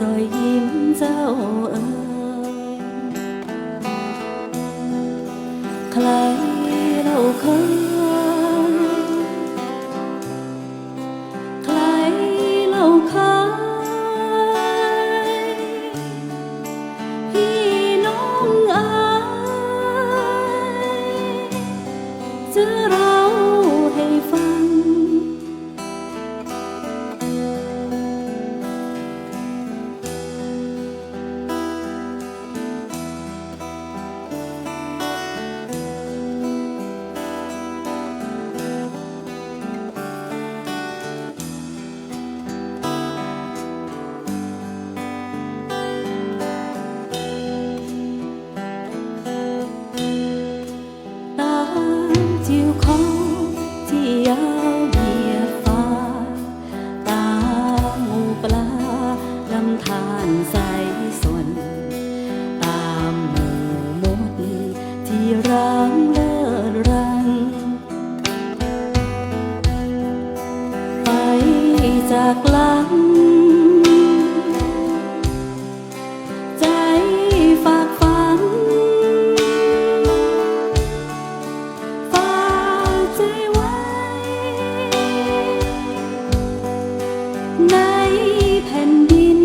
รอยยิ้มเจ้าเอ๋ ในแผ่นดิน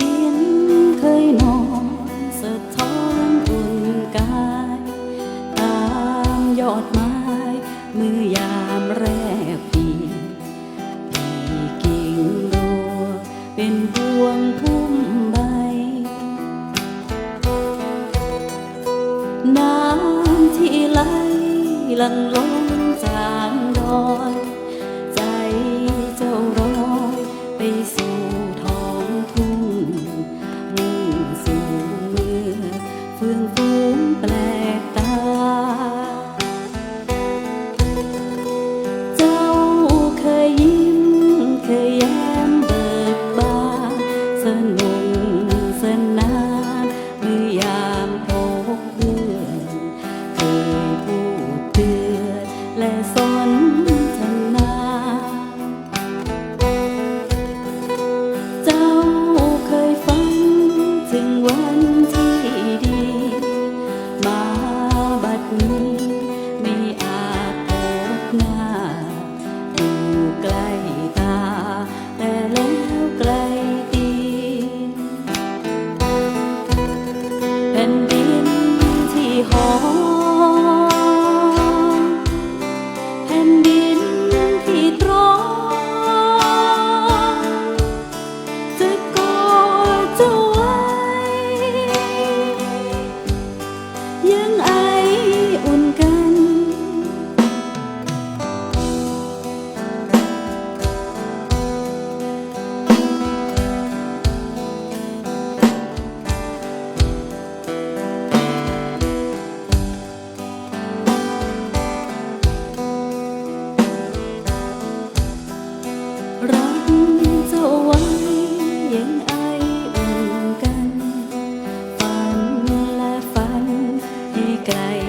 ดินเคยนอนสะท้อนอุ่นกาย ตามยอดม้ มือยามแรกปีปีกิ่งรัเป็นพวงพุ่มใบ น้ำที่ไหลหลั่งลงจากดอย นี้ไม่อาจพบหน้าดูใกล้ตา แต่แล้วไกลตีเไกล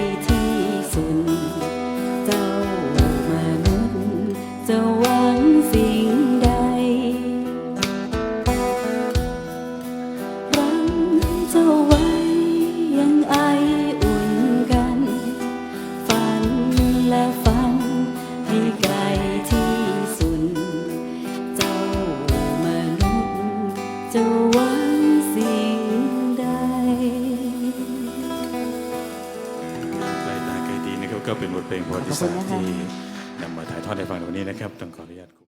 ก็เป็นบทเพลงประวัติศาสตร์ที่นำมาถ่ายทอดให้ฟังในวันนี้นะครับต้องขออนุญาต